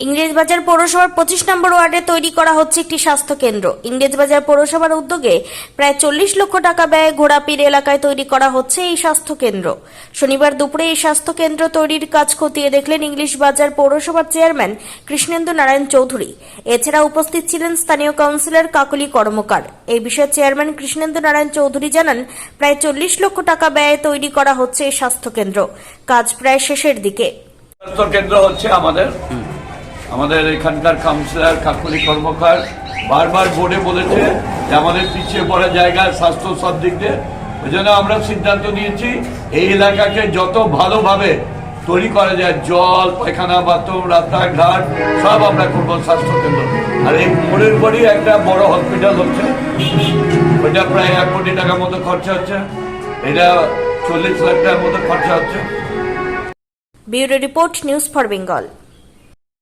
ইংরেজবাজার পৌরসভার পঁচিশ নম্বর ওয়ার্ডে তৈরি করা হচ্ছে একটি স্বাস্থ্য কেন্দ্র ইংরেজবাজার পৌরসভার উদ্যোগে প্রায় চল্লিশ লক্ষ টাকা ব্যয়ে ঘোড়াপীর এলাকায় তৈরি করা হচ্ছে এই স্বাস্থ্য কেন্দ্র শনিবার দুপুরে এই স্বাস্থ্য কেন্দ্র তৈরির কাজ খতিয়ে দেখলেন ইংলিশ বাজার পৌরসভার চেয়ারম্যান কৃষ্ণেন্দু নারায়ণ চৌধুরী। এছাড়া উপস্থিত ছিলেন স্থানীয় কাউন্সিলর কাকলি কর্মকার। এই বিষয়ে চেয়ারম্যান কৃষ্ণেন্দু নারায়ণ চৌধুরী জানান প্রায় চল্লিশ লক্ষ টাকা ব্যয়ে তৈরি করা হচ্ছে এই স্বাস্থ্য কেন্দ্র কাজ প্রায় শেষের দিকে। স্বাস্থ্য কেন্দ্র হচ্ছে আমাদের। আমাদের এখানকার কাউন্সিলর, কাকুলি কর্মকার বারবার বোর্ডে বলেছে যে আমাদের পিছিয়ে পড়া জায়গা স্বাস্থ্য সব দিক দিয়ে। ওই জন্য আমরা সিদ্ধান্ত নিয়েছি, এই এলাকাকে যত ভালোভাবে তৈরি করা যায়, জল, পায়খানা, বাথরুম, রাস্তাঘাট, সব আমরা করব স্বাস্থ্য কেন্দ্র। আর এই মোড়ের পরই একটা বড় হসপিটাল হচ্ছে। ওইটা প্রায় এক কোটি টাকার মতো খরচা হচ্ছে। এটা চল্লিশ লাখ টাকার মতো খরচা হচ্ছে। Bureau report, news for Bengal.